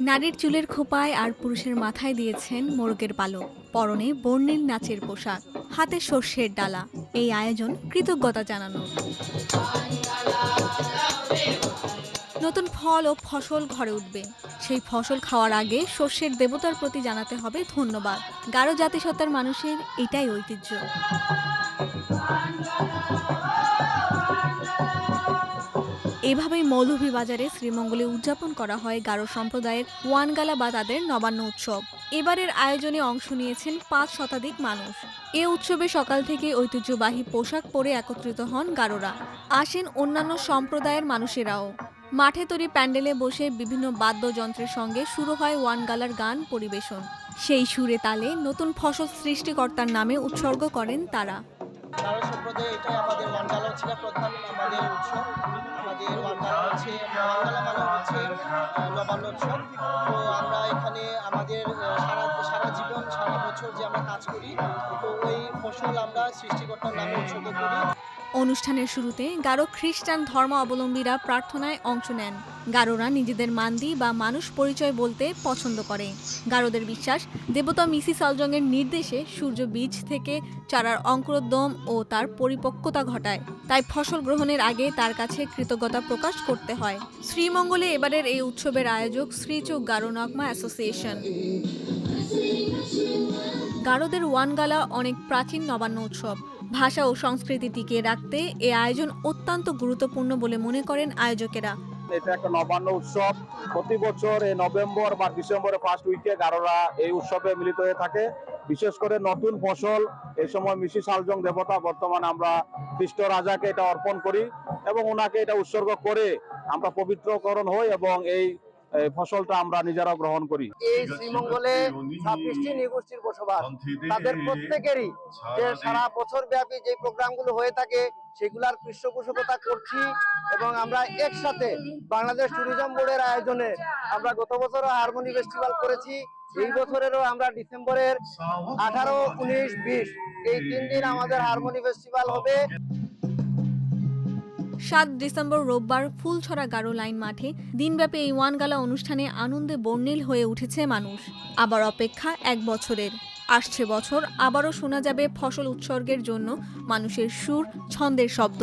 নারীর চুলের খোপায় আর পুরুষের মাথায় দিয়েছেন মোরগের পালক। পরনে বর্ণিল নাচের পোশাক, হাতে শস্যের ডালা। এই আয়োজন কৃতজ্ঞতা জানানো। নতুন ফল ও ফসল ঘরে উঠবে। সেই ফসল খাওয়ার আগে শস্যের দেবতার প্রতি জানাতে হবে ধন্যবাদ। গারো জাতিসত্তার মানুষের এটাই ঐতিহ্য। এভাবেই মৌলভীবাজারে শ্রীমঙ্গলে উদযাপন করা হয় গারো সম্প্রদায়ের ওয়ানগালা বা তাদের নবান্ন উৎসব। এবারের আয়োজনে অংশ নিয়েছেন পাঁচ শতাধিক মানুষ। এ উৎসবে সকাল থেকে ঐতিহ্যবাহী পোশাক পরে একত্রিত হন গারোরা। আসেন অন্যান্য সম্প্রদায়ের মানুষেরাও। মাঠে তৈরি প্যান্ডেলে বসে বিভিন্ন বাদ্যযন্ত্রের সঙ্গে শুরু হয় ওয়ানগালার গান পরিবেশন। সেই সুরে তালে নতুন ফসল সৃষ্টিকর্তার নামে উৎসর্গ করেন তারা। সম্প্রদায় এটাই আমাদের ওয়ানগালা হচ্ছে প্রধান আমাদের উৎসব। আমাদের ওয়ানগালা হচ্ছে ওয়ানগালা মানে হচ্ছে নবান্ন উৎসব তো আমরা এখানে আমাদের সারা সারা জীবন, সারা বছর যে আমরা কাজ করি, তো ওই ফসল আমরা সৃষ্টিকর্তার নামে উৎসর্গ করি। অনুষ্ঠানের শুরুতে গারো খ্রিস্টান ধর্ম অবলম্বীরা প্রার্থনায় অংশ নেন। গারোরা নিজেদের মান্দি বা মানুষ পরিচয় বলতে পছন্দ করে। গারোদের বিশ্বাস, দেবতা মিসি সালজংয়ের নির্দেশে সূর্য বীজ থেকে চারার অঙ্কুরোদ্যম ও তার পরিপক্কতা ঘটায়। তাই ফসল গ্রহণের আগে তার কাছে কৃতজ্ঞতা প্রকাশ করতে হয়। শ্রীমঙ্গলে এবারের এই উৎসবের আয়োজক শ্রীচুক গারো নগমা অ্যাসোসিয়েশন। গারোদের ওয়ানগালা অনেক প্রাচীন নবান্ন উৎসব। ভাষা ও সংস্কৃতি টিকিয়ে রাখতে এ আয়োজন অত্যন্ত গুরুত্বপূর্ণ বলে মনে করেন আয়োজকেরা। এটা একটা নবান্ন উৎসব। প্রতি বছর এই নভেম্বর বা ডিসেম্বরের ফার্স্ট উইকে গারোরা এই উৎসবে মিলিত হয়ে থাকে। বিশেষ করে নতুন ফসল এই সময় মিশি সালজং দেবতা বর্তমানে আমরা খ্রিস্ট রাজাকে এটা অর্পণ করি এবং ওনাকে এটা উৎসর্গ করে আমরা পবিত্রকরণ হই এবং এই এই ফসলটা আমরা নিজেরা গ্রহণ করি। এই শ্রীমঙ্গলে ছাব্বিশটি নিগোষ্ঠীর বসবাস। তাদের প্রত্যেকেরই যে সারা বছর ব্যাপী যে প্রোগ্রামগুলো হয়ে থাকে, সেগুলার পৃষ্ঠপোষকতা করছি এবং আমরা একসাথে বাংলাদেশ ট্যুরিজম বোর্ডের আয়োজনে আমরা গত বছরও হারমোনি ফেস্টিভ্যাল করেছি। এই বছরেরও আমরা ডিসেম্বরের আঠারো, উনিশ, বিশ এই তিন দিন আমাদের হারমোনি ফেস্টিভ্যাল হবে। সাত ডিসেম্বর রোববার ফুলছড়া গারো লাইন মাঠে দিনব্যাপী এই ওয়ানগালা অনুষ্ঠানে আনন্দে বর্ণিল হয়ে উঠেছে মানুষ আবার অপেক্ষা এক বছরের আসছে বছর আবারও শোনা যাবে ফসল উৎসর্গের জন্য মানুষের সুর, ছন্দের শব্দ.